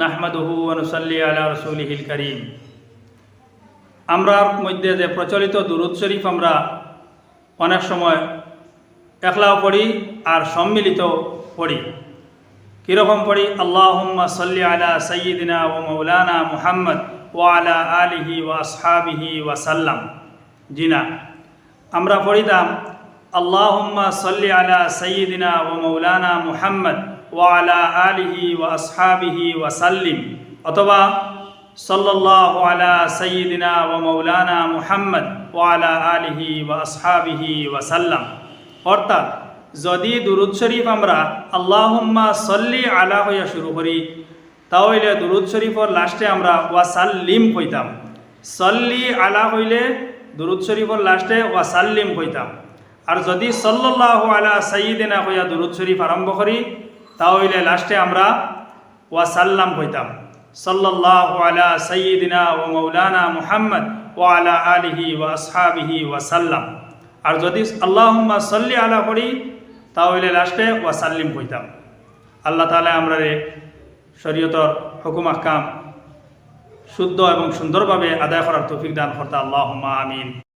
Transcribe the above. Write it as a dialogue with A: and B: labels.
A: নাহমাদুহু অনুসল্লি আলা রসুলিহিল করিম। আমরার মধ্যে যে প্রচলিত দুরুদ শরীফ আমরা অনেক সময় একলাও পড়ি আর সম্মিলিত পড়ি। কীরকম পড়ি? আল্লাহুম্মা সাল্লি আলা সৈয়দিনা ও মৌলানা মুহাম্মদ ও আলা আলিহি ও আসহাবিহি ওয়াসাল্লাম জিনা আমরা পড়িতাম আল্লাহুম্মা সাল্লি আলা সৈয়দিনা ও মৌলানা মুহাম্মদ ও আলা আলিহি ও আসহাবিহি ওয়াসাল্লিম অথবা সাল্লাল্লাহু আলা সৈয়দিনা ও মৌলানা মুহাম্মদ ও আলা আলিহি ও আসহাবিহি ওয়াসাল্লাম অর্থাৎ যদি দুরুদ শরীফ আমরা আল্লাহুম্মা সল্লি আলা হইয়া শুরু করি তাহলে দুরুদ শরীফর লাস্টে আমরা ওয়াসাল্লিম কইতাম সল্লি আলা হইলে দুরুদ শরীফর লাস্টে ওয়াসাল্লিম কইতাম আর যদি সল্লাল্লাহু আলা সাইয়িদিনা কইয়া দুরুদ শরীফ আরম্ভ করি তাহলে লাস্টে আমরা ওয়াসাল্লাম কইতাম সাল্লাল্লাহু আলা সাইয়িদিনা ও মৌলানা মুহাম্মদ ও আলা আলিহি ওয়া আসহাবিহি ওয়াসাল্লাম আর যদি আল্লাহুম্মা সল্লি আলা করি তাহলে লাস্টে ওয়াসাল্লিম কইতাম আল্লাহ তাআলা আমরা রে শরীয়তর হুকুম আহকাম শুদ্ধ এবং সুন্দরভাবে আদায় করার তৌফিক দান করতে। আল্লাহুম্মা আমিন।